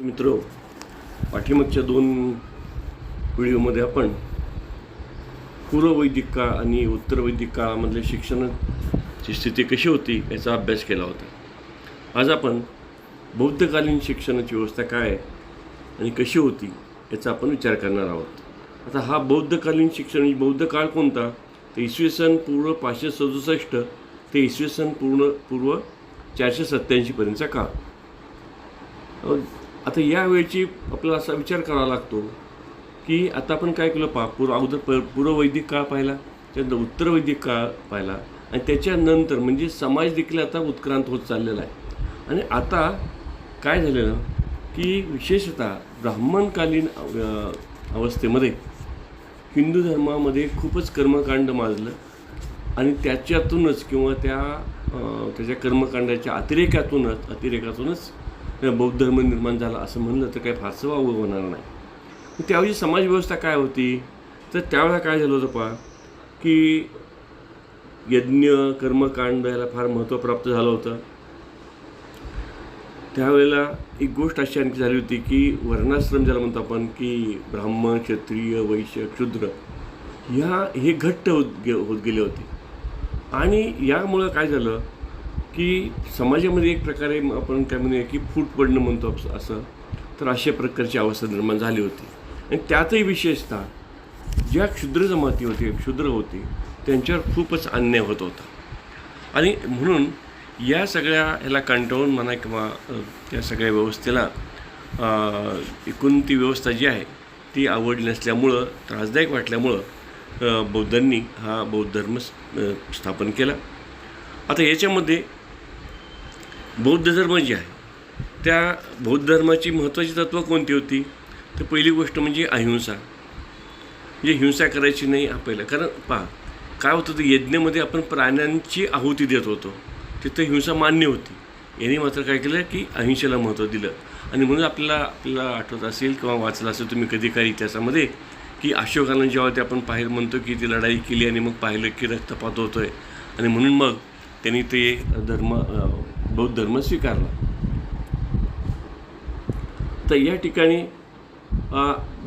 मित्र पाठीमागच्या दोन व्हिडिओमध्ये आपण पूर्ववैदिक काळ आणि उत्तर वैदिक काळामधल्या शिक्षणाची स्थिती कशी होती याचा अभ्यास केला होता. आज आपण बौद्धकालीन शिक्षणाची व्यवस्था काय आहे आणि कशी होती याचा आपण विचार करणार आहोत. आता हा बौद्धकालीन शिक्षण म्हणजे बौद्ध काळ कोणता? तर इसवी सन पूर्व पाचशे सदुसष्ट ते इसवी सन पूर्ण पूर्व चारशे सत्त्याऐंशीपर्यंतचा काळ. आता यावेळची आपल्याला असा विचार करावा लागतो की आता आपण काय केलं? पा पूर्व अगोदर प पूर्ववैदिक काळ पाहिला त्यानंतर उत्तर वैदिक काळ पाहिला आणि त्याच्यानंतर म्हणजे समाज देखील आता उत्क्रांत होत चाललेला आहे. आणि आता काय झालेलं? की विशेषतः ब्राह्मणकालीन अवस्थेमध्ये हिंदू धर्मामध्ये खूपच कर्मकांड माजलं आणि त्याच्यातूनच किंवा त्या त्याच्या कर्मकांडाच्या अतिरेकातूनच अतिरेकातूनच बौद्ध धर्म निर्माण झाला असं म्हणलं तर काही फारसं वावं होणार नाही. त्यावेळी समाजव्यवस्था काय होती? तर त्यावेळेला काय झालं होतं पहा की यज्ञ कर्मकांड याला फार महत्त्व प्राप्त झालं होतं. त्यावेळेला एक गोष्ट अशी आणखी झाली होती की वर्णाश्रम ज्याला म्हणतो आपण की ब्राह्मण क्षत्रिय वैश्य क्षुद्र ह्या हे घट्ट होत गे होत गेले होते. आणि यामुळं काय झालं की समाजामध्ये एक प्रकारे आपण काय म्हणूया की फूट पडणं म्हणतो असं. तर अशा प्रकारची अवस्था निर्माण झाली होती. आणि त्यातही विशेषतः ज्या क्षुद्र जमाती होती क्षुद्र होती त्यांच्यावर खूपच अन्याय होत होता. आणि म्हणून या सगळ्या ह्याला कंटाळून म्हणा किंवा या त्या सगळ्या व्यवस्थेला एकूण ती व्यवस्था जी आहे ती आवडली नसल्यामुळं त्रासदायक वाटल्यामुळं बौद्धांनी हा बौद्ध धर्म स्थापन केला. आता याच्यामध्ये बौद्ध धर्म जे आहे त्या बौद्ध धर्माची महत्त्वाची तत्त्व कोणती होती? तर पहिली गोष्ट म्हणजे अहिंसा. म्हणजे हिंसा करायची नाही हा पहिला कारण पहा काय होतं तर यज्ञामध्ये आपण प्राण्यांची आहुती देत होतो. तिथं हिंसा मान्य होती. यांनी मात्र काय केलं की अहिंसेला महत्त्व दिलं. आणि म्हणून आपल्याला आपल्याला आठवत असेल किंवा वाचलं असेल तुम्ही कधी काही इतिहासामध्ये की अशोकानं जेव्हा ते आपण पाहिलं म्हणतो की ती लढाई केली आणि मग पाहिलं की रक्तपात होतो आहे आणि म्हणून मग त्यांनी ते धर्म बौद्ध धर्म स्वीकारला. तर या ठिकाणी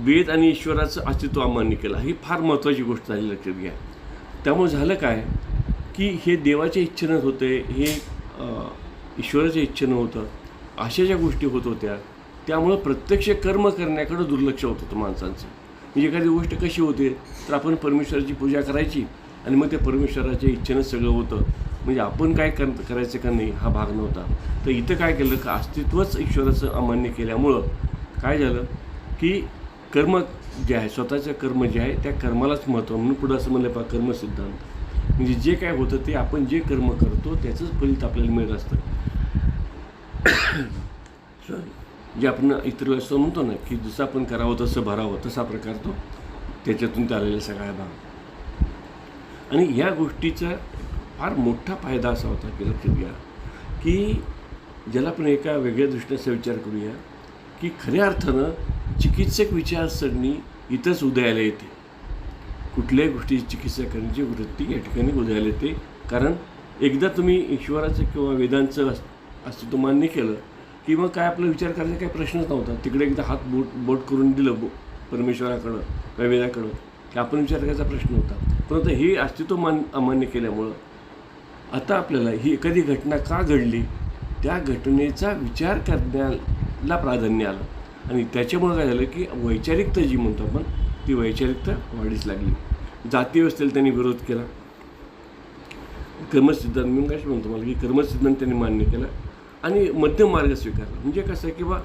वेद आणि ईश्वराचं अस्तित्व अमान्य केलं. ही फार महत्त्वाची गोष्ट झाली लक्षात घ्या. त्यामुळे झालं काय की हे देवाच्या इच्छेनं होते हे ईश्वराच्या इच्छेनं होतं अशा ज्या गोष्टी होत होत्या त्यामुळं प्रत्यक्ष कर्म करण्याकडं दुर्लक्ष होत होतं माणसांचं. म्हणजे एखादी गोष्ट कशी होते तर आपण परमेश्वराची पूजा करायची आणि मग ते परमेश्वराच्या इच्छेनं सगळं होतं. म्हणजे आपण काय कर करायचं का नाही हा भाग नव्हता. तर इथं काय केलं का अस्तित्वच ईश्वराचं अमान्य केल्यामुळं काय झालं की कर्म जे आहे स्वतःचं कर्म जे आहे त्या कर्मालाच महत्त्व म्हणून पुढं असं म्हणलं पा कर्मसिद्धांत. म्हणजे जे काय होतं ते आपण जे कर्म करतो त्याचंच फलित आपल्याला मिळत असतं. जे आपण इतर वेळेस असं म्हणतो ना की जसं आपण करावं तसं भरावं तसा प्रकार तो त्याच्यातून ते आलेला सगळा भाग. आणि ह्या गोष्टीचा फार मोठा फायदा असा होता की लक्षात घ्या की ज्याला आपण एका वेगळ्या दृष्टीचा विचार करूया की खऱ्या अर्थानं चिकित्सक विचारसरणी इथंच उदयाला येते. कुठल्याही गोष्टीची चिकित्सा करण्याची वृत्ती या ठिकाणी उदयाला येते. कारण एकदा तुम्ही ईश्वराचं किंवा वेदांचं अस- अस्तित्व मान्य केलं की मग काय आपला विचार करायचा काही प्रश्नच नव्हता. तिकडे एकदा हात बोट बोट करून दिलं बो परमेश्वराकडं किंवा वेदाकडं की आपण विचार करायचा प्रश्न होता. परंतु हे अस्तित्व मान अमान्य केल्यामुळं आता आपल्याला ही एखादी घटना का घडली? त्या घटनेचा विचार करण्याला प्राधान्य आलं. आणि त्याच्यामुळं काय झालं की वैचारिकता जी म्हणतो आपण ती वैचारिकता वाढीस लागली. जातीव्यवस्थेला त्यांनी विरोध केला. कर्मसिद्धांत मी काय म्हणतो मला की कर्मसिद्धांत त्यांनी मान्य केला आणि मध्यम मार्ग स्वीकारला. म्हणजे कसं आहे की बा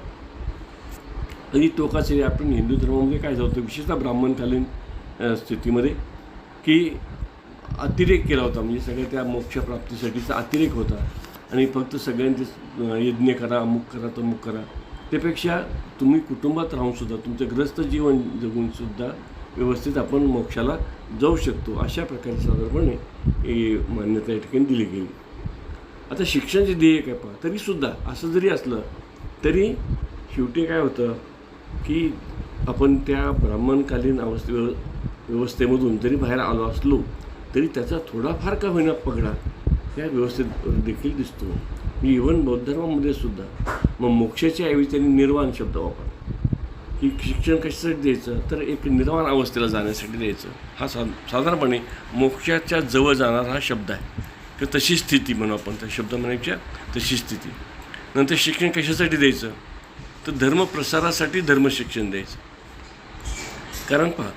आणि टोकाचे आपण हिंदू धर्मामध्ये काय झालं होतं विशेषतः ब्राह्मणकालीन स्थितीमध्ये की अतिरेक केला होता. म्हणजे सगळ्या त्या मोक्षप्राप्तीसाठीचा अतिरेक होता. आणि फक्त सगळ्यांचे यज्ञ करा अमुक करा तमुक करा. त्यापेक्षा तुम्ही कुटुंबात राहूनसुद्धा तुमचं ग्रस्त जीवन जगूनसुद्धा व्यवस्थित आपण मोक्षाला जाऊ शकतो अशा प्रकारे साधारणपणे मान्यता या ठिकाणी दिली गेली. आता शिक्षणाचे ध्येय काय पहा? तरीसुद्धा असं जरी असलं तरी शेवटी काय होतं की आपण त्या ब्राह्मणकालीन अवस्थे व्यवस्थेमधून जरी बाहेर आलो असलो तरी त्याचा थोडाफार का होईना पगडा या व्यवस्थेत देखील दिसतो. मी इवन बौद्ध धर्मामध्ये सुद्धा मग मोक्षाच्या ऐवजी त्यांनी निर्वाण शब्द वापरला. की शिक्षण कशासाठी द्यायचं? तर एक निर्वाण अवस्थेला जाण्यासाठी द्यायचं. हा सा साधारणपणे मोक्षाच्या जवळ जाणारा हा शब्द आहे. किंवा तशी स्थिती म्हणू आपण. त्या शब्द म्हणायच्या तशी स्थिती. नंतर शिक्षण कशासाठी द्यायचं? तर धर्मप्रसारासाठी धर्मशिक्षण द्यायचं. कारण पहा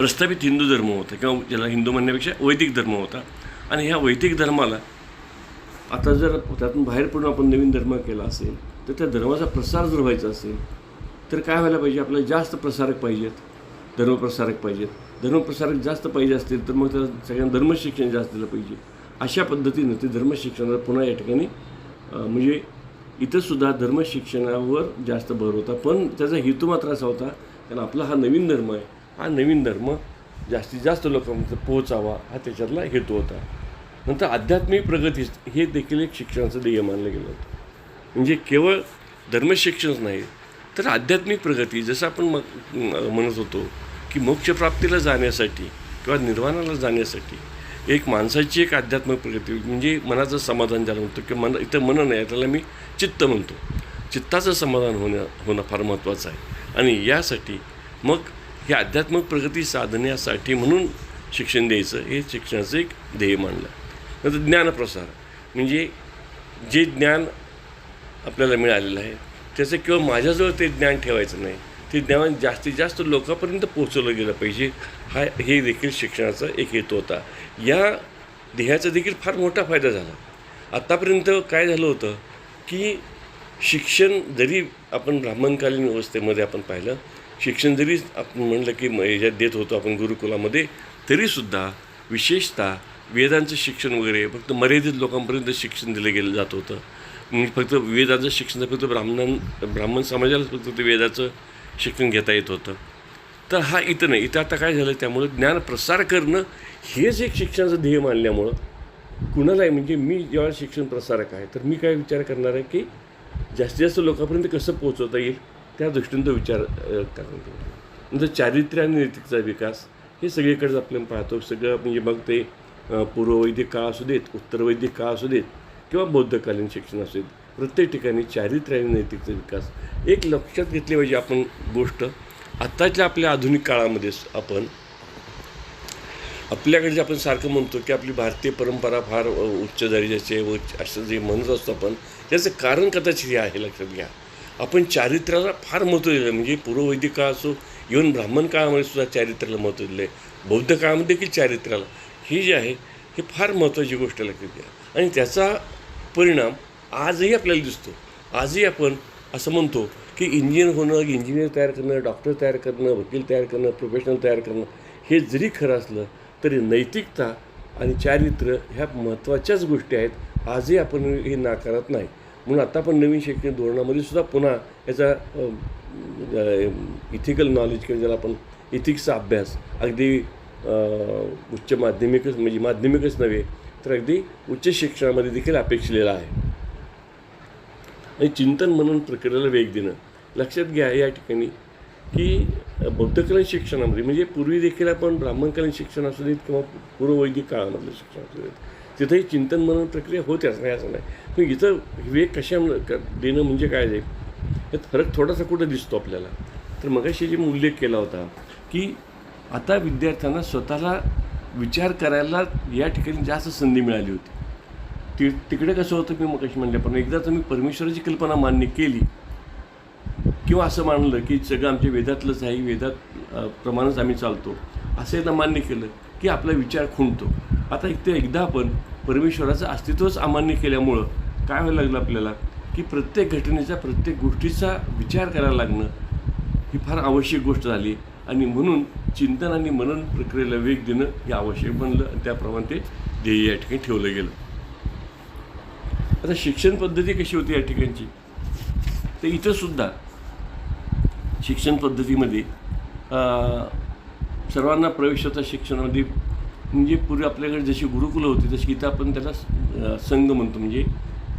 प्रस्थापित हिंदू धर्म होता किंवा ज्याला हिंदू म्हणण्यापेक्षा वैदिक धर्म होता. आणि ह्या वैदिक धर्माला आता जर त्यातून बाहेर पडून आपण नवीन धर्म केला असेल तर त्या धर्माचा प्रसार जर व्हायचा असेल तर काय व्हायला पाहिजे? आपल्याला जास्त प्रसारक पाहिजेत. धर्मप्रसारक पाहिजेत. धर्मप्रसारक जास्त पाहिजे असतील तर मग त्याला सगळ्यांना धर्मशिक्षण जास्त दिलं पाहिजे. अशा पद्धतीनं ते धर्मशिक्षणाला पुन्हा या ठिकाणी म्हणजे इथंसुद्धा धर्मशिक्षणावर जास्त भर होता. पण त्याचा हेतू मात्र असा होता कारण आपला हा नवीन धर्म आहे. हा नवीन धर्म जास्तीत जास्त लोकांपर्यंत पोहोचावा हा त्याच्यातला हेतू होता. नंतर आध्यात्मिक प्रगती हे देखील एक शिक्षणाचं ध्येय मानलं गेलं होतं. म्हणजे केवळ धर्मशिक्षणच नाही तर आध्यात्मिक प्रगती जसं आपण मग म- म्हणत होतो की मोक्षप्राप्तीला जाण्यासाठी किंवा निर्वाणाला जाण्यासाठी एक माणसाची एक आध्यात्मिक प्रगती म्हणजे मनाचं समाधान ज्याला म्हणतो किंवा मन इथं मन नाही त्याला मी चित्त म्हणतो. चित्ताचं समाधान होणं होणं फार महत्त्वाचं आहे. आणि यासाठी मग हे आध्यात्मिक प्रगती साधण्यासाठी म्हणून शिक्षण द्यायचं हे शिक्षणाचं एक ध्येय मानलं. नंतर ज्ञानप्रसार म्हणजे जे ज्ञान आपल्याला मिळालेलं आहे त्याचं किंवा माझ्याजवळ ते ज्ञान ठेवायचं नाही. ते ज्ञान जास्तीत जास्त लोकांपर्यंत पोहोचवलं गेलं पाहिजे. हा हे देखील शिक्षणाचा एक हेतू होता. या ध्येयाचा देखील फार मोठा फायदा झाला. आत्तापर्यंत काय झालं होतं की शिक्षण जरी आपण ब्राह्मणकालीन व्यवस्थेमध्ये आपण पाहिलं शिक्षण जरी आपण म्हणलं की म- ह्याच्यात देत होतो आपण गुरुकुलामध्ये तरीसुद्धा विशेषतः वेदांचं शिक्षण वगैरे फक्त मर्यादित लोकांपर्यंत शिक्षण दिलं गेलं जात होतं. म्हणजे फक्त वेदाचं शिक्षण फक्त ब्राह्मण ब्राह्मण समाजाला फक्त ते वेदाचं शिक्षण घेता येत होतं. तर हा इथं नाही इथं आता काय झालं त्यामुळं ज्ञान प्रसार करणं हेच एक शिक्षणाचं ध्येय मानल्यामुळं कुणालाही म्हणजे मी जेव्हा शिक्षण प्रसारक आहे तर मी काय विचार करणार आहे की जास्तीत जास्त लोकांपर्यंत कसं पोहोचवता येईल? त्या दृष्टीनं तो विचार अ, करण्यात म्हणजे नंतर चारित्र्य आणि नैतिकचा विकास हे सगळीकडेच आपण पाहतो. सगळं म्हणजे मग ते पूर्ववैदिक काळ असू देत उत्तरवैदिक काळ असू देत किंवा बौद्धकालीन शिक्षण असू देत प्रत्येक ठिकाणी चारित्र्य आणि नैतिकचा विकास एक लक्षात घेतली पाहिजे आपण गोष्ट. आत्ताच्या आपल्या आधुनिक काळामध्ये आपण आपल्याकडे जे आपण सारखं म्हणतो की आपली भारतीय परंपरा फार उच्च दर्जाची आहे उच्च असं जे म्हणत असतो आपण त्याचं कारण कदाचित हे आहे लक्षात घ्या. आपण चारित्र्याला फार महत्त्व दिलं आहे. म्हणजे पूर्ववैदिक काळ असो इव्हन ब्राह्मण काळामध्ये सुद्धा चारित्र्याला महत्त्व दिलं आहे बौद्ध काळामध्ये देखील चारित्र्याला. ही जी आहे ही फार महत्त्वाची गोष्ट लक्षात घ्या. आणि त्याचा परिणाम आजही आपल्याला दिसतो. आजही आपण असं म्हणतो की इंजिनियर होणं इंजिनियर तयार करणं डॉक्टर तयार करणं वकील तयार करणं प्रोफेशनल तयार करणं हे जरी खरं असलं तरी नैतिकता आणि चारित्र्य ह्या महत्त्वाच्याच गोष्टी आहेत. आजही आपण हे नाकारत नाही. म्हणून आता पण नवीन शैक्षणिक धोरणामध्ये सुद्धा पुन्हा याचा इथिकल नॉलेज किंवा ज्याला आपण इथिक्सचा अभ्यास अगदी उच्च माध्यमिकच म्हणजे माध्यमिकच नव्हे तर अगदी उच्च शिक्षणामध्ये देखील अपेक्षलेला आहे. आणि चिंतन म्हणून प्रक्रियेला वेग देणं. लक्षात घ्या या ठिकाणी की बौद्धकालीन शिक्षणामध्ये म्हणजे पूर्वी देखील आपण ब्राह्मणकालीन शिक्षण असू देत किंवा पूर्ववैदिक काळामधलं शिक्षण असू देत तिथेही चिंतन म्हणून प्रक्रिया होत्याच नाही असं नाही. पण इथं विवेक कशा क- देणं म्हणजे काय आहे यात फरक थोडासा कुठं दिसतो आपल्याला? तर मगाशी जे मी उल्लेख केला होता की आता विद्यार्थ्यांना स्वतःला विचार करायला या ठिकाणी जास्त संधी मिळाली होती. ती तिकडे कसं होतं मी मग म्हणलं पण एकदा तुम्ही परमेश्वराची कल्पना मान्य केली किंवा असं मानलं की सगळं आमच्या वेदातलंच आहे वेदात प्रमाणच आम्ही चालतो. असं एकदा मान्य केलं की आपला विचार खुंटतो. आता इथे एकदा आपण परमेश्वराचं अस्तित्वच अमान्य केल्यामुळं काय व्हायला लागलं आपल्याला? की प्रत्येक घटनेचा प्रत्येक गोष्टीचा विचार करायला लागणं ही फार आवश्यक गोष्ट झाली. आणि म्हणून चिंतन आणि मनन प्रक्रियेला वेग देणं हे आवश्यक बनलं आणि त्याप्रमाणे ते ध्येय या ठिकाणी ठेवलं गेलं. आता शिक्षण पद्धती कशी होती या ठिकाणची? तर इथंसुद्धा शिक्षण पद्धतीमध्ये सर्वांना प्रवेश होता शिक्षणामध्ये म्हणजे पूर्वी आपल्याकडे जशी गुरुकुलं होती तशी इथं आपण त्याला संघ म्हणतो. म्हणजे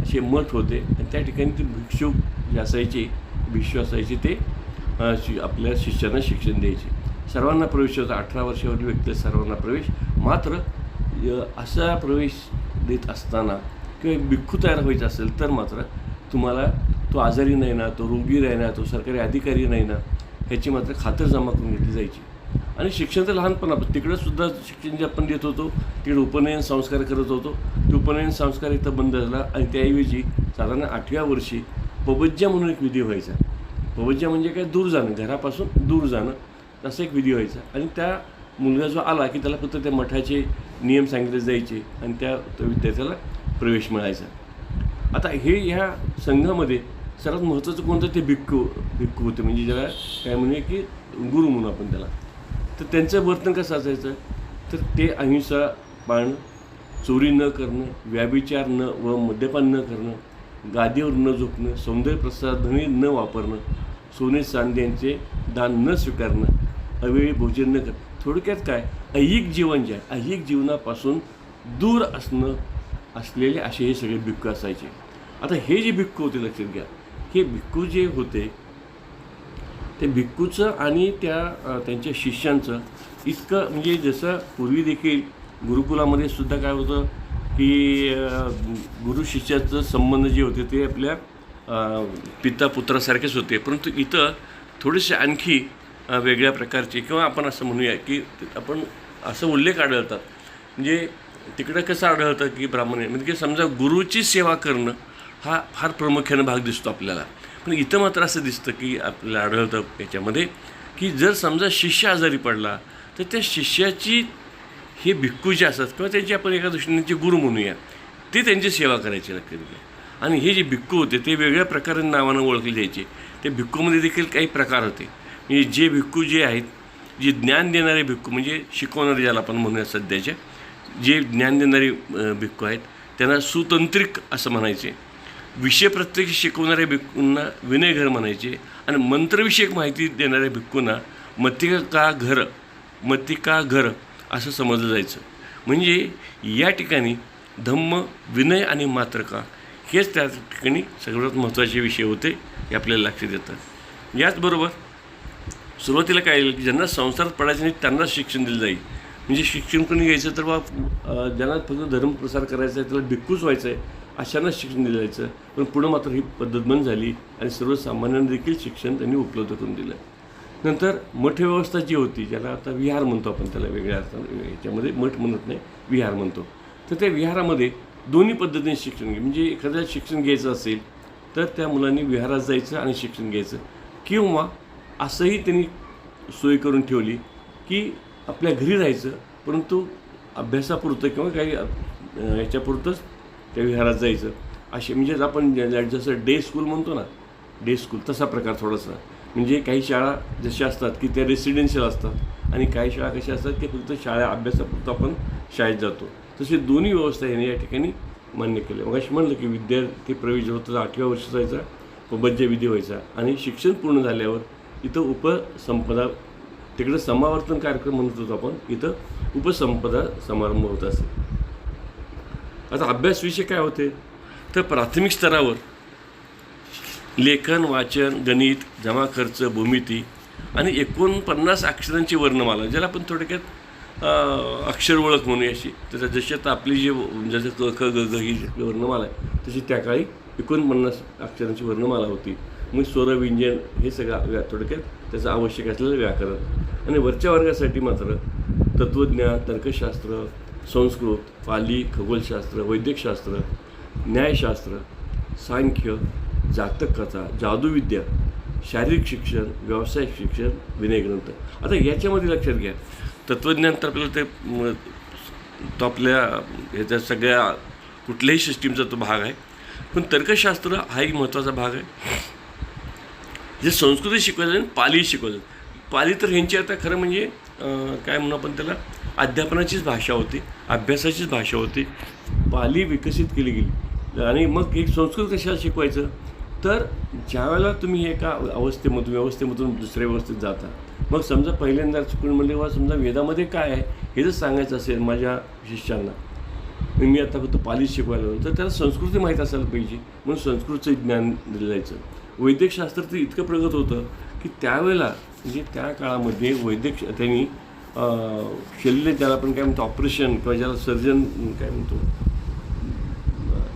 असे मठ होते. आणि त्या ठिकाणी ते भिक्षुक जे असायचे भिक्षू असायचे ते शि आपल्या शिष्यांना शिक्षण द्यायचे. सर्वांना प्रवेश होता. अठरा वर्षावरील व्यक्ती सर्वांना प्रवेश. मात्र असा प्रवेश देत असताना किंवा एक भिक्खू तयार व्हायचा असेल तर मात्र तुम्हाला तो आजारी नाही ना तो रोगी नाही ना तो सरकारी अधिकारी नाही ना ह्याची मात्र खातर जमा करून घेतली जायची. आणि शिक्षण तर लहानपणापासून तिकडं सुद्धा शिक्षण जे आपण देत होतो तिकडे उपनयन संस्कार करत होतो. ते उपनयन संस्कार इथं बंद झाला आणि त्याऐवजी साधारण आठव्या वर्षी पबज्जा म्हणून एक विधी व्हायचा. पबज्जा म्हणजे काय? दूर जाणं घरापासून दूर जाणं असा एक विधी व्हायचा. आणि त्या मुलगा जो आला की त्याला फक्त त्या मठाचे नियम सांगितले जायचे आणि त्या विद्यार्थ्याला प्रवेश मिळायचा. आता हे ह्या संघामध्ये सर्वात महत्त्वाचं कोणतं? ते भिक्खू भिक्खू होते. म्हणजे ज्याला काय म्हणूया की गुरु म्हणून आपण त्याला. तर त्यांचं वर्तन कसं असायचं? तर ते अहिंसा पाळणं चोरी न करणं व्याभिचार न व मद्यपान न करणं गादीवर न झोपणं सौंदर्य प्रसाधने न वापरणं सोने चांद्यांचे दान न स्वीकारणं अवेळी भोजन न करणं. थोडक्यात काय? ऐहिक जीवन जे आहे ऐहिक जीवनापासून दूर असणं असलेले असे हे सगळे भिक्खू असायचे. आता हे जे भिक्खू होते लक्षात घ्या. हे भिक्खू जे होते ते भिक्खूचं आणि त्या त्यांच्या शिष्यांचं इतकं म्हणजे जसं पूर्वी देखील गुरुकुलामध्ये सुद्धा काय होतं की गुरु शिष्याचं संबंध जे होते ते आपल्या पिता पुत्रासारखेच होते. परंतु इथं थोडेसे आणखी वेगळ्या प्रकारचे किंवा आपण असं म्हणूया की आपण असं उल्लेख आढळतात. म्हणजे तिकडं कसं आढळतं की ब्राह्मण म्हणजे की समजा गुरुची सेवा करणं हा फार प्रामुख्यानं भाग दिसतो आपल्याला. पण इथं मात्र असं दिसतं की आपल्याला आढळतं याच्यामध्ये की जर समजा शिष्य आजारी पडला तर त्या शिष्याची हे भिक्खू जे असतात किंवा त्यांची आपण एका दृष्टीने गुरु म्हणूया ते त्यांची सेवा करायची लागते आणि हे जे भिक्खू होते ते वेगळ्या प्रकारे नावानं ओळखले जायचे. ते भिक्खूमध्ये देखील काही प्रकार होते. म्हणजे जे भिक्खू जे आहेत जे ज्ञान देणारे भिक्खू म्हणजे शिकवणारे ज्याला आपण म्हणूया सध्याचे जे ज्ञान देणारे भिक्खू आहेत त्यांना सुतंत्रिक असं म्हणायचे. विषय प्रत्यक्ष शिकवणाऱ्या भिक्कूंना विनयघर म्हणायचे आणि मंत्रविषयक माहिती देणाऱ्या भिक्कूंना मतिका घर मतिका घर असं समजलं जायचं. म्हणजे या ठिकाणी धम्म विनय आणि मात्रका हेच त्या ठिकाणी सगळ्यात महत्त्वाचे विषय होते हे आपल्याला लक्षात येतात याचबरोबर सुरुवातीला काय येईल की ज्यांना संसारात पडायचं नाही त्यांनाच शिक्षण दिलं जाईल. म्हणजे शिक्षण कोणी घ्यायचं तर बा ज्यांना फक्त धर्मप्रसार करायचा आहे त्याला भिक्कूच व्हायचं आहे. अशांनाच शिक्षण दिलं जायचं. पण पुढं मात्र ही पद्धत बंद झाली आणि सर्वसामान्यांना देखील शिक्षण त्यांनी उपलब्ध करून दिलं. नंतर मठ व्यवस्था जी होती ज्याला आता विहार म्हणतो आपण त्याला वेगळ्या अर्थानं याच्यामध्ये मठ म्हणत नाही विहार म्हणतो. तर त्या विहारामध्ये दोन्ही पद्धतीने शिक्षण घे म्हणजे एखाद्या शिक्षण घ्यायचं असेल तर त्या मुलांनी विहारात जायचं आणि शिक्षण घ्यायचं. किंवा असंही त्यांनी सोय करून ठेवली की आपल्या घरी राहायचं परंतु अभ्यासापुरतं किंवा काही याच्यापुरतंच त्या विहारात जायचं. असे म्हणजे आपण जसं डे स्कूल म्हणतो ना डे स्कूल तसा प्रकार थोडासा. म्हणजे काही शाळा जशा असतात की त्या रेसिडेन्शियल असतात आणि काही शाळा कशा असतात की फक्त शाळा अभ्यासापुरतं आपण शाळेत जातो. तशी दोन्ही व्यवस्था याने या ठिकाणी मान्य केल्या मग अशी म्हणलं की विद्यार्थी प्रवेश जो होता आठव्या वर्ष जायचा उपज्य विधी व्हायचा आणि शिक्षण पूर्ण झाल्यावर इथं उपसंपदा तिकडं समावर्तन कार्यक्रम म्हणत होतो आपण इथं उपसंपदा समारंभ होत असे. आता अभ्यास विषय काय होते? तर प्राथमिक स्तरावर लेखन वाचन गणित जमा खर्च भूमिती आणि एकोणपन्नास अक्षरांची वर्णमाला ज्याला आपण थोडक्यात अक्षर ओळख म्हणूया अशी. तर जशी आता आपली जी जसं क ख ग ग ही वर्णमाला आहे तशी त्या काळी एकोणपन्नास अक्षरांची वर्णमाला होती. मग स्वर व्यंजन हे सगळं व्या थोडक्यात त्याचं आवश्यक असलेलं व्याकरण. आणि वरच्या वर्गासाठी मात्र तत्त्वज्ञान तर्कशास्त्र संस्कृत पाली खगोलशास्त्र वैद्यकशास्त्र न्यायशास्त्र सांख्य जातक कथा जादूविद्या शारीरिक शिक्षण व्यावसायिक शिक्षण विनयग्रंथ आता याच्यामध्ये लक्षात घ्या. तत्त्वज्ञान तर आपल्याला ते तो आपल्या ह्याच्या सगळ्या कुठल्याही सिस्टीमचा तो भाग आहे. पण तर्कशास्त्र हा एक महत्त्वाचा भाग आहे. जे संस्कृत शिकवायचं आणि पाली शिकवायचं पाली तर ह्यांची आता खरं म्हणजे काय म्हणू आपण त्याला? अध्यापनाचीच भाषा होती अभ्यासाचीच भाषा होती. पाली विकसित केली गेली. आणि मग एक संस्कृत कशाला शिकवायचं? तर ज्यावेळेला तुम्ही एका अवस्थेमधून व्यवस्थेमधून दुसऱ्या व्यवस्थेत जाता मग समजा पहिल्यांदा चुकून म्हणले वा समजा वेदामध्ये काय आहे हे जर सांगायचं असेल माझ्या शिष्यांना मी आता फक्त पाली शिकवायला लागलो तर त्याला संस्कृती माहीत असायला पाहिजे. म्हणून संस्कृतचं ज्ञान दिलं जायचं. वैद्यकशास्त्र तर इतकं प्रगत होतं की त्यावेळेला म्हणजे त्या काळामध्ये वैद्यक त्यांनी शल्य ज्याला आपण काय म्हणतो ऑपरेशन किंवा ज्याला सर्जन काय म्हणतो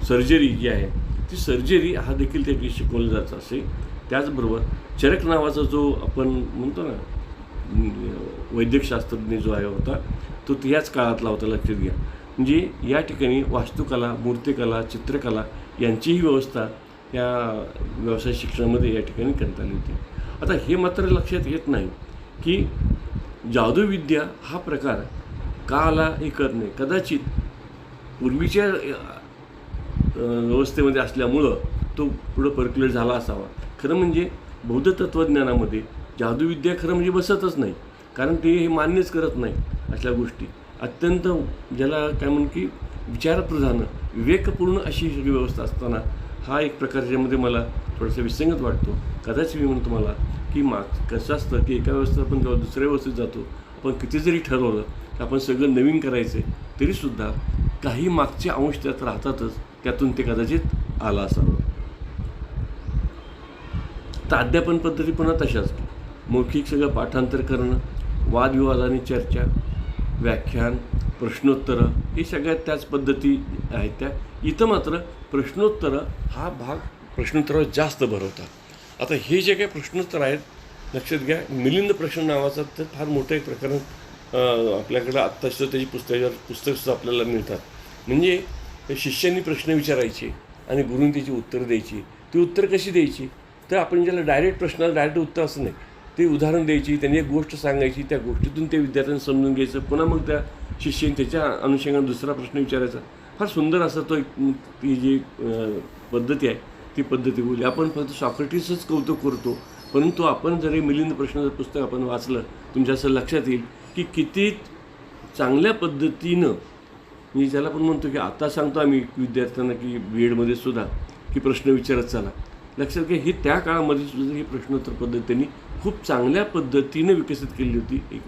सर्जरी जी आहे ती सर्जरी हा देखील त्या ठिकाणी शिकवलं जात असे. त्याचबरोबर चरक नावाचा जो आपण म्हणतो ना वैद्यकशास्त्रज्ञ जो आहे होता तो त्याच काळातला होता लक्षात घ्या. म्हणजे या ठिकाणी वास्तुकला मूर्तिकला चित्रकला यांचीही व्यवस्था या व्यवसाय शिक्षणामध्ये या ठिकाणी करण्यात आली होती. आता हे मात्र लक्षात येत नाही की जादूविद्या हा प्रकार का आला हे करणे कदाचित पूर्वीच्या व्यवस्थेमध्ये असल्यामुळं तो पुढं पर्क्युलेट झाला असावा. खरं म्हणजे बौद्ध तत्त्वज्ञानामध्ये जादूविद्या खरं म्हणजे बसतच नाही. कारण ते हे मान्यच करत नाही अशा गोष्टी. अत्यंत ज्याला काय म्हण की विचारप्रधान विवेकपूर्ण अशी सगळी व्यवस्था असताना हा एक प्रकार ज्यामध्ये मला थोडासा विसंगत वाटतो. कदाचित मी म्हणतो तुम्हाला की माग कसं असतं की एका व्यवस्थेत आपण जेव्हा दुसऱ्या व्यवस्थेत जातो आपण किती जरी ठरवलं की आपण सगळं नवीन करायचं आहे तरीसुद्धा काही मागचे अंश त्यात राहतातच त्यातून ते कदाचित आला असावं. तर अध्यापन पद्धती पुन्हा तशाच. मौखिक सगळं पाठांतर करणं वादविवादाने चर्चा व्याख्यान प्रश्नोत्तरं हे सगळ्यात त्याच पद्धती आहेत त्या. इथं मात्र प्रश्नोत्तरं हा भाग प्रश्नोत्तरावर जास्त भरवतात आता हे जे काही प्रश्नोत्तर आहेत लक्षात घ्या मिलिंद प्रश्न नावाचा तर फार मोठं एक प्रकरण आपल्याकडं आत्ताच त्याची पुस्तकावर पुस्तकसुद्धा आपल्याला मिळतात. म्हणजे शिष्यांनी प्रश्न विचारायचे आणि गुरुंनी त्याची उत्तरं द्यायची. ती उत्तर कशी द्यायची? तर आपण ज्याला डायरेक्ट प्रश्नाला डायरेक्ट उत्तर असं नाही. ते उदाहरण द्यायची त्यांनी एक गोष्ट सांगायची त्या गोष्टीतून ते विद्यार्थ्यांना समजून घ्यायचं. पुन्हा मग त्या शिष्याने त्याच्या अनुषंगाने दुसरा प्रश्न विचारायचा. फार सुंदर असा तो एक ती जी पद्धती आहे. ती पद्धती बोलली आपण फक्त सॉक्रेटिसच कौतुक करतो. परंतु आपण जरी मिलिंद प्रश्नाचं पुस्तक आपण वाचलं तुमच्या असं लक्षात येईल की किती चांगल्या पद्धतीनं मी ज्याला पण म्हणतो की आता सांगतो आम्ही विद्यार्थ्यांना की बी एडमध्ये सुद्धा की प्रश्न विचारत चाला. लक्षात घ्या ही त्या काळामध्ये सुद्धा ही प्रश्नोत्तर पद्धत त्यांनी खूप चांगल्या पद्धतीने विकसित केली होती एक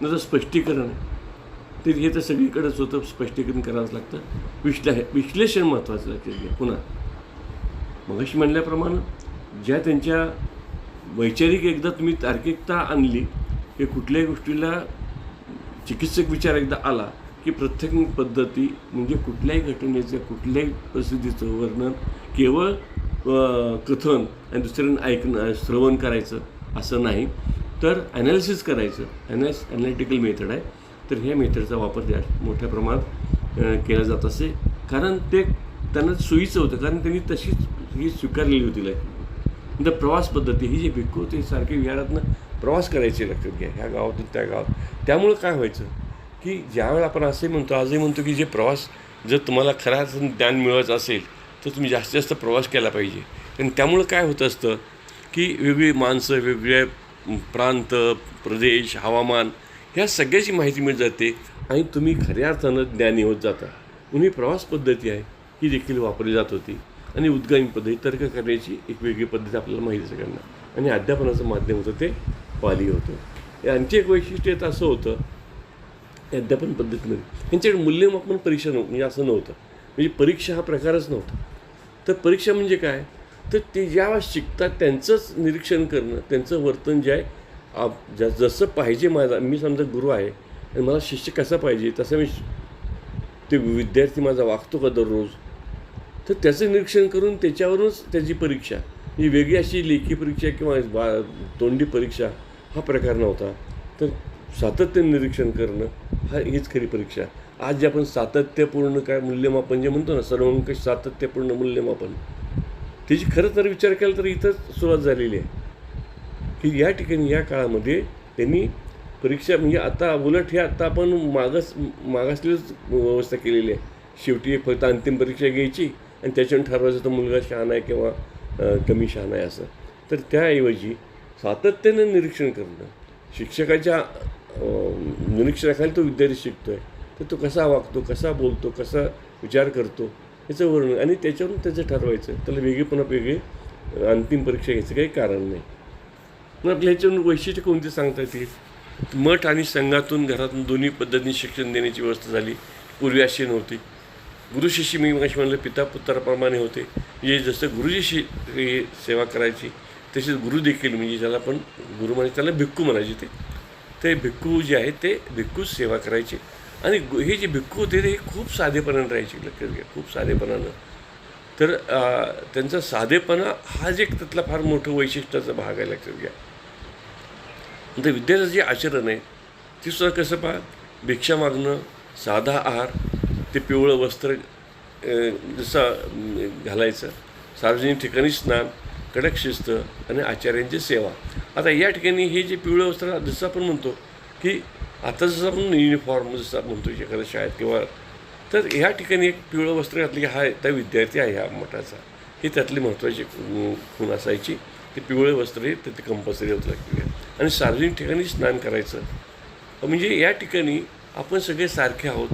नंतर स्पष्टीकरण ते हे तर सगळीकडेच होतं. स्पष्टीकरण करावंच लागतं. विश्ले विश्लेषण महत्त्वाचं लक्षात घ्या. पुन्हा मगाशी म्हणल्याप्रमाणे ज्या त्यांच्या वैचारिक एकदा तुम्ही तार्किकता आणली की कुठल्याही गोष्टीला चिकित्सक विचार एकदा आला की प्रत्येक पद्धती म्हणजे कुठल्याही घटनेचं कुठल्याही परिस्थितीचं वर्णन केवळ कथन आणि दुसऱ्यांना ऐकणं श्रवण करायचं असं नाही. तर ॲनालिसिस करायचं. ॲनालिस ॲनालिटिकल मेथड आहे. तर ह्या मेथडचा वापर त्या मोठ्या प्रमाणात केला जात असे. कारण ते त्यांना सोयीचं होतं. कारण त्यांनी तशीच ही स्वीकारलेली होती लाईफ नंतर प्रवास पद्धती ही जी भिक्खू ते सारखे विहारातनं प्रवास करायचे लक्षात घ्या. ह्या गावातून त्या गावात. त्यामुळं काय व्हायचं? की ज्यावेळेला आपण असे म्हणतो आजही म्हणतो की जे प्रवास जर तुम्हाला खऱ्या अर्थानं ज्ञान मिळवायचं असेल तर तुम्ही जास्तीत जास्त प्रवास केला पाहिजे. आणि त्यामुळं काय होत असतं की वेगळी माणसं वेगवेगळ्या प्रांत प्रदेश हवामान ह्या सगळ्याची माहिती मिळत जाते आणि तुम्ही खऱ्या अर्थानं ज्ञानी होत जाता. म्हणून ही प्रवास पद्धती आहे ही देखील वापरली जात होती. आणि उद्गामी पद्धती तर्क करण्याची एक वेगळी पद्धत आपल्याला माहिती आहे सगळ्यांना. आणि अध्यापनाचं माध्यम होतं ते पाली होतं. यांचे एक वैशिष्ट्य तर असं होतं अध्यापन पद्धतीमध्ये. यांच्याकडे मूल्यमापन परीक्षा नव्हतं म्हणजे असं नव्हतं. म्हणजे परीक्षा हा प्रकारच नव्हता. तर परीक्षा म्हणजे काय? तर ते ज्या शिकतात त्यांचंच निरीक्षण करणं त्यांचं वर्तन जे आहे आप- ज जसं पाहिजे माझा मी समजा गुरु आहे आणि मला शिष्य कसा पाहिजे तसं मी श- ते विद्यार्थी माझा वागतो का दररोज? तर त्याचं निरीक्षण करून त्याच्यावरूनच त्याची परीक्षा. ही वेगळी अशी लेखी परीक्षा किंवा बा तोंडी परीक्षा हा प्रकार नव्हता. तर सातत्य निरीक्षण करणं हा हीच खरी परीक्षा. आज जे आपण सातत्यपूर्ण काय मूल्यमापन जे म्हणतो ना सर्वंकष सातत्यपूर्ण मूल्यमापन त्याची खरं तर विचार केला तर इथंच सुरुवात झालेली आहे. की या ठिकाणी या काळामध्ये त्यांनी परीक्षा म्हणजे आता उलट हे आता आपण मागास मागासलीच व्यवस्था केलेली आहे. शेवटी एक फक्त अंतिम परीक्षा घ्यायची आणि त्याच्यावर ठरवायचं तर मुलगा शहाणा आहे किंवा कमी शहाणा आहे असं. तर त्याऐवजी सातत्यानं निरीक्षण करणं शिक्षकाच्या निरीक्षणाखाली तो विद्यार्थी शिकतो आहे तर तो कसा वागतो कसा बोलतो कसा विचार करतो याचं वर्णन आणि त्याच्यावरून त्याचं ठरवायचं. त्याला वेगळेपणा वेगळे अंतिम परीक्षा घ्यायचं काही कारण नाही. मग आपल्या ह्याच्यावरून वैशिष्ट्य कोणती सांगता येतील? मठ आणि संघातून घरातून दोन्ही पद्धतीने शिक्षण देण्याची व्यवस्था झाली. पूर्वी अशी नव्हती. गुरुशिष्य मी मग म्हणलं पिता पुत्राप्रमाणे होते. म्हणजे जसं गुरुजीशी सेवा करायची तसेच गुरु देखील म्हणजे ज्याला पण गुरु म्हणायचे त्याला भिक्खू म्हणायचे ते. ते भिक्खू जे आहेत ते भिक्खू सेवा करायचे. आणि गु- हे जे भिक्खू होते ते खूप साधेपणानं राहायचे लक्षात घ्या खूप साधेपणानं. तर त्यांचा साधेपणा हाच एक त्यातला फार मोठं वैशिष्ट्याचा भाग आहे लक्षात घ्या. नंतर विद्याचं जे आचरण आहे ते सुद्धा कसं पहा भिक्षा मागणं साधा आहार ते पिवळं वस्त्र जसा जसं घालायचं. सार्वजनिक ठिकाणी स्नान कडक शिस्त आणि आचार्यांची सेवा. आता या ठिकाणी हे जे पिवळं वस्त्र जसं आपण म्हणतो की आता जसं आपण युनिफॉर्म जसं आपण म्हणतो एखाद्या शाळेत किंवा तर ह्या ठिकाणी एक पिवळं वस्त्र घातली हा त्या विद्यार्थी आहे ह्या मठाचा. ही त्यातली महत्त्वाची खूण असायची. ते पिवळे वस्त्र हे ते कंपल्सरी होतं लागते आणि सार्वजनिक ठिकाणी स्नान करायचं. म्हणजे या ठिकाणी आपण सगळे सारखे आहोत.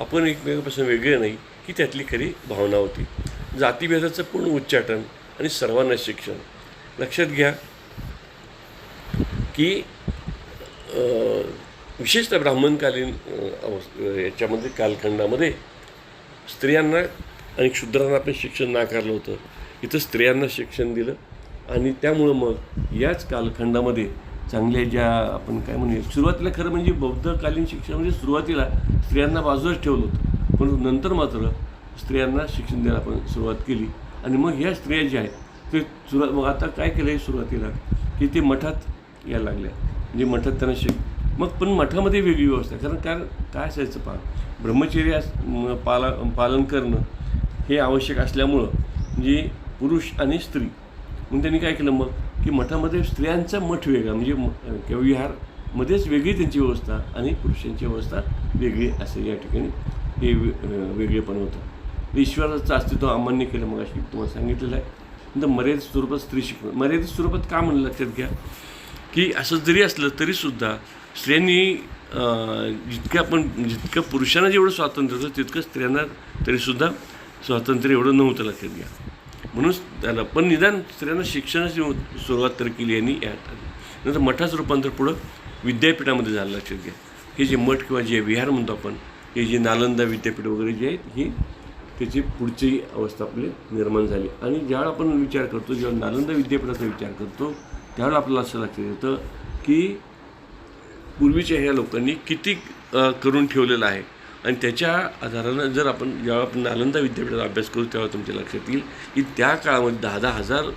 आपण एकमेकापासून वेगळे नाही ही त्यातली खरी भावना होती. जातीभेदाचं पूर्ण उच्चाटन आणि सर्वांना शिक्षण. लक्षात घ्या की विशेषतः ब्राह्मणकालीन याच्यामध्ये कालखंडामध्ये स्त्रियांना आणि क्षुद्रांना पण शिक्षण नाकारलं होतं. इथं स्त्रियांना शिक्षण दिलं आणि त्यामुळं मग याच कालखंडामध्ये चांगल्या ज्या आपण काय म्हणूया सुरुवातीला खरं म्हणजे बौद्धकालीन शिक्षण म्हणजे सुरुवातीला स्त्रियांना बाजूलाच ठेवलं होतं. पण नंतर मात्र स्त्रियांना शिक्षण द्यायला आपण सुरुवात केली. आणि मग ह्या स्त्रिया ज्या आहेत ते सुरुवात मग आता काय केलं आहे सुरुवातीला? की ते मठात यायला लागल्या. म्हणजे मठात त्यांना शिक मग पण मठामध्ये वेगळी व्यवस्था कारण काय काय असायचं पहा? ब्रह्मचर्या पाला पालन करणं हे आवश्यक असल्यामुळं म्हणजे पुरुष आणि स्त्री मग त्यांनी काय केलं मग? की मठामध्ये स्त्रियांचा मठ वेगळा म्हणजे म- किंवा विहारमध्येच वेगळी त्यांची व्यवस्था आणि पुरुषांची व्यवस्था वेगळी असं या ठिकाणी हे वेगळेपण होतं. ईश्वराचं अस्तित्व अमान्य केलं मग अशी तुम्हाला सांगितलेलं आहे. नंतर मर्यादित स्वरूपात स्त्री शिकवण. मर्यादित स्वरूपात का म्हणलं लक्षात घ्या? की असं जरी असलं तरीसुद्धा स्त्रियांनी जितकं आपण जितकं पुरुषांना जेवढं स्वातंत्र्य होतं तितकं स्त्रियांना तरीसुद्धा स्वातंत्र्य एवढं नव्हतं लक्षात घ्या. म्हणून त्याला पण निदान स्त्रियांना शिक्षणाची सुरुवात तर केली यांनी. यात नंतर मठाचं रूपांतर पुढं विद्यापीठामध्ये झालं लक्षात घ्या. हे जे मठ किंवा जे विहार म्हणतो आपण हे जे नालंदा विद्यापीठ वगैरे जे आहेत ही त्याची पुढची अवस्था आपली निर्माण झाली. आणि ज्यावेळेला आपण विचार करतो जेव्हा नालंदा विद्यापीठाचा विचार करतो त्यावेळेला आपल्याला असं लक्षात येतं की पूर्वीच्या ह्या लोकांनी किती करून ठेवलेलं आहे. आणि त्याच्या आधारानं जर आपण जेव्हा आपण नालंदा विद्यापीठाचा अभ्यास करू तेव्हा तुमच्या लक्षात येईल की त्या काळामध्ये दहा दहा हजार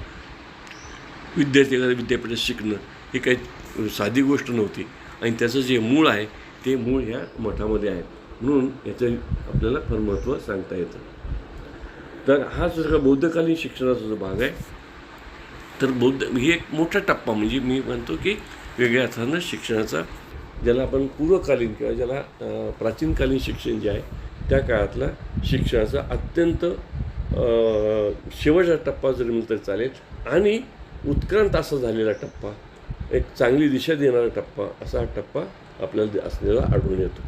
विद्यार्थी एखाद्या विद्यापीठात शिकणं ही काही साधी गोष्ट नव्हती. आणि त्याचं जे मूळ आहे ते मूळ ह्या मठामध्ये आहे. म्हणून याचं आपल्याला फार महत्त्व सांगता येतं. तर हा सगळा बौद्धकालीन शिक्षणाचा जो भाग आहे तर बौद्ध ही एक मोठा टप्पा म्हणजे मी म्हणतो की वेगळ्या अर्थानं शिक्षणाचा ज्याला आपण पूर्वकालीन किंवा ज्याला प्राचीनकालीन शिक्षण जे आहे त्या काळातला शिक्षणाचा अत्यंत शेवटचा टप्पा जरी म्हणलं तरी चालेल. आणि उत्क्रांत असा झालेला टप्पा एक चांगली दिशा देणारा टप्पा असा हा टप्पा आपल्याला असलेला आढळून येतो.